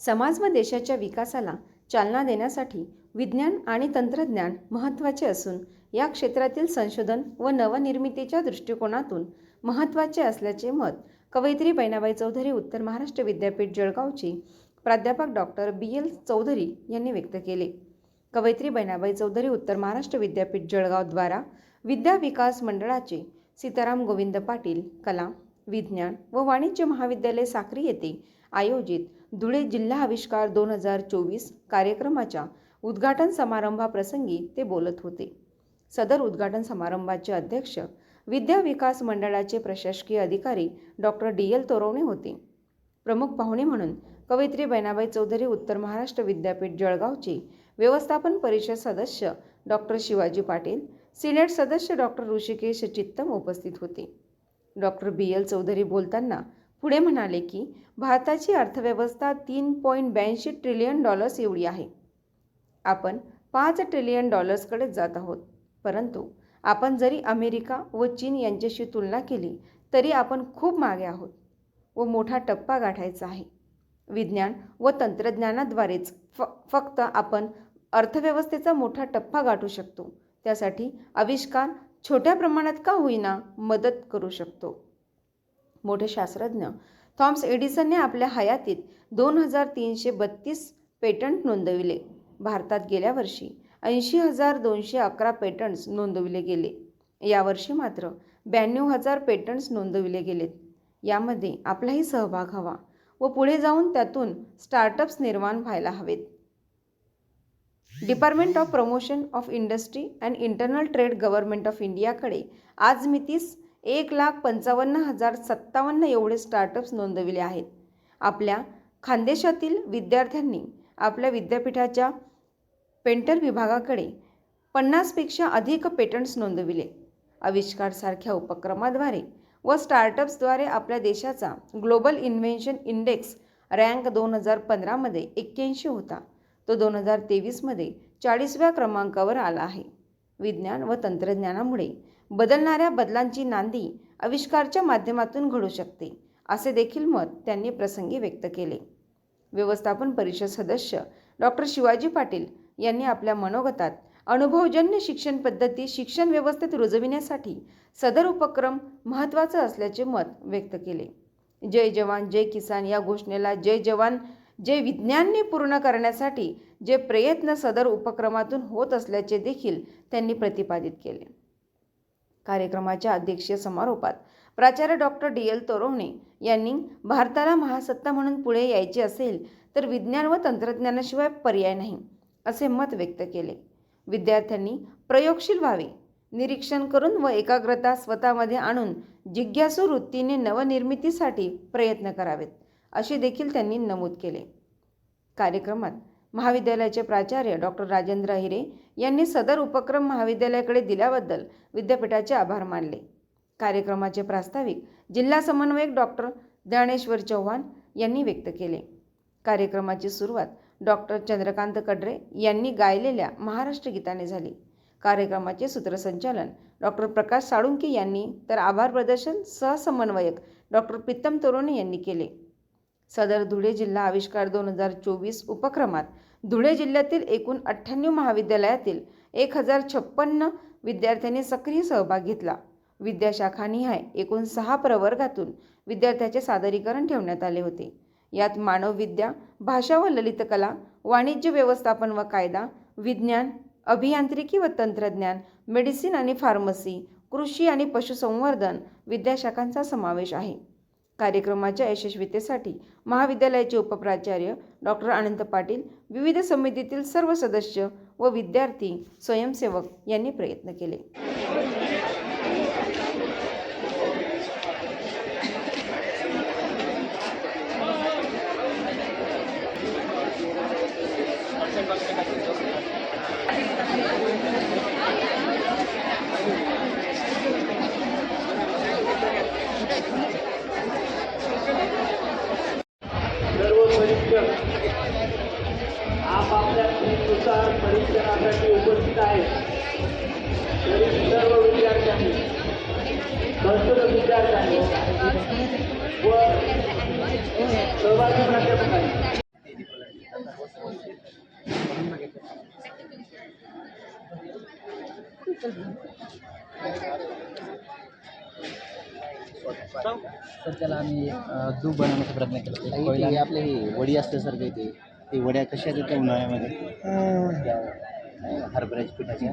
समाज व देशाच्या विकासाला चालना देण्यासाठी विज्ञान आणि तंत्रज्ञान महत्त्वाचे असून या क्षेत्रातील संशोधन व नवनिर्मितीच्या दृष्टिकोनातून महत्त्वाचे असल्याचे मत कवयित्री बहिणाबाई चौधरी उत्तर महाराष्ट्र विद्यापीठ जळगावची प्राध्यापक डॉक्टर बी. एल. चौधरी यांनी व्यक्त केले. कवयित्री बहिणाबाई चौधरी उत्तर महाराष्ट्र विद्यापीठ जळगावद्वारा विद्या विकास मंडळाचे सीताराम गोविंद पाटील कला विज्ञान व वाणिज्य महाविद्यालय साक्री येथे आयोजित धुळे जिल्हा आविष्कार दोन हजार चोवीस कार्यक्रमाच्या उद्घाटन समारंभाप्रसंगी ते बोलत होते. सदर उद्घाटन समारंभाचे अध्यक्ष विद्या विकास मंडळाचे प्रशासकीय अधिकारी डॉक्टर डी. एल. तोरवणे होते. प्रमुख पाहुणे म्हणून कवयित्री बहिणाबाई चौधरी उत्तर महाराष्ट्र विद्यापीठ जळगावचे व्यवस्थापन परिषद सदस्य डॉक्टर शिवाजी पाटील सिनेट सदस्य डॉक्टर ऋषिकेश चित्तम उपस्थित होते. डॉक्टर बी. एल. चौधरी बोलताना पुढे म्हणाले की भारताची अर्थव्यवस्था तीन पॉईंट ब्याऐंशी ट्रिलियन डॉलर्स एवढी आहे. आपण पाच ट्रिलियन डॉलर्सकडे जात आहोत. परंतु आपण जरी अमेरिका व चीन यांच्याशी तुलना केली तरी आपण खूप मागे आहोत व मोठा टप्पा गाठायचा आहे. विज्ञान व तंत्रज्ञानाद्वारेच फ फक्त आपण अर्थव्यवस्थेचा मोठा टप्पा गाठू शकतो. त्यासाठी आविष्कार छोट्या प्रमाणात का होईना मदत करू शकतो. मोठे शास्त्रज्ञ. थॉम्स एडिसनने आपल्या हयातीत दोन हजार तीनशे बत्तीस पेटंट नोंदविले. भारतात गेल्या वर्षी ऐंशी हजार दोनशे अकरा पेटंट्स नोंदविले गेले. यावर्षी मात्र ब्याण्णव हजार पेटंट्स नोंदविले गेलेत. यामध्ये आपलाही सहभाग हवा व पुढे जाऊन त्यातून स्टार्टअप्स निर्माण व्हायला हवेत. Department of promotion of industry and internal trade government of इंडियाकडे आज मितीस एक लाख पंचावन्न हजार सत्तावन्न एवढे स्टार्टअप्स नोंदविले आहेत. आपल्या खानदेशातील विद्यार्थ्यांनी आपल्या विद्यापीठाच्या पेंटर विभागाकडे पन्नासपेक्षा अधिक पेटंट्स नोंदविले. आविष्कारसारख्या उपक्रमाद्वारे व स्टार्टअप्सद्वारे आपल्या देशाचा ग्लोबल इन्व्हेन्शन इंडेक्स रँक दोन हजार पंधरामध्ये एक्क्याऐंशी होता. तो दोन हजार तेवीसमध्ये चाळीसव्या क्रमांकावर आला आहे. विज्ञान व तंत्रज्ञानामुळे बदलणाऱ्या बदलांची नांदी आविष्कारच्या माध्यमातून घडू शकते असे देखील मत त्यांनी प्रसंगी व्यक्त केले. व्यवस्थापन परिषद सदस्य डॉक्टर शिवाजी पाटील यांनी आपल्या मनोगतात अनुभवजन्य शिक्षण पद्धती शिक्षण व्यवस्थेत रुजविण्यासाठी सदर उपक्रम महत्त्वाचा असल्याचे मत व्यक्त केले. जय जवान जय किसान या घोषणेला जय जवान जे विज्ञानने पूर्ण करण्यासाठी जे प्रयत्न सदर उपक्रमातून होत असल्याचे देखील त्यांनी प्रतिपादित केले. कार्यक्रमाच्या अध्यक्षीय समारोपात. प्राचार्य डॉक्टर डी. एल. तोरवणे यांनी भारताला महासत्ता म्हणून पुढे यायचे असेल तर विज्ञान व तंत्रज्ञानाशिवाय पर्याय नाही असे मत व्यक्त केले. विद्यार्थ्यांनी प्रयोगशील व्हावे निरीक्षण करून व एकाग्रता स्वतःमध्ये आणून जिज्ञासू वृत्तीने नवनिर्मितीसाठी प्रयत्न करावेत असे देखील त्यांनी नमूद केले. कार्यक्रमात महाविद्यालयाचे प्राचार्य डॉक्टर राजेंद्र हिरे यांनी सदर उपक्रम महाविद्यालयाकडे दिल्याबद्दल विद्यापीठाचे आभार मानले. कार्यक्रमाचे प्रास्ताविक जिल्हा समन्वयक डॉक्टर ज्ञानेश्वर चव्हाण यांनी व्यक्त केले. कार्यक्रमाची सुरुवात डॉक्टर चंद्रकांत कडरे यांनी गायलेल्या महाराष्ट्र गीताने झाली. कार्यक्रमाचे सूत्रसंचालन डॉक्टर प्रकाश साळुंके यांनी तर आभार प्रदर्शन सहसमन्वयक डॉक्टर प्रीतम तोरोणे यांनी केले. सदर धुळे जिल्हा आविष्कार दोन हजार चोवीस उपक्रमात धुळे जिल्ह्यातील एकूण अठ्ठ्याण्णव महाविद्यालयातील एक हजार छप्पन्न विद्यार्थ्यांनी सक्रिय सहभाग घेतला. विद्याशाखानिहाय एकूण सहा प्रवर्गातून विद्यार्थ्याचे सादरीकरण ठेवण्यात आले होते. यात मानवविद्या भाषा व ललितकला वाणिज्य व्यवस्थापन व कायदा विज्ञान अभियांत्रिकी व तंत्रज्ञान मेडिसिन आणि फार्मसी कृषी आणि पशुसंवर्धन विद्याशाखांचा समावेश आहे. कार्यक्रमाच्या यशस्वीतेसाठी महाविद्यालयाचे उपप्राचार्य डॉक्टर अनंत पाटील विविध समितीतील सर्व सदस्य व विद्यार्थी स्वयंसेवक यांनी प्रयत्न केले. तर त्याला आम्ही धूप बनवण्याचा प्रयत्न केला. ते आपले हे वडी असल्यासारखं आहे ते वड्या कशा येतात उन्हाळ्यामध्ये? हरभऱ्याच्या पिठाच्या.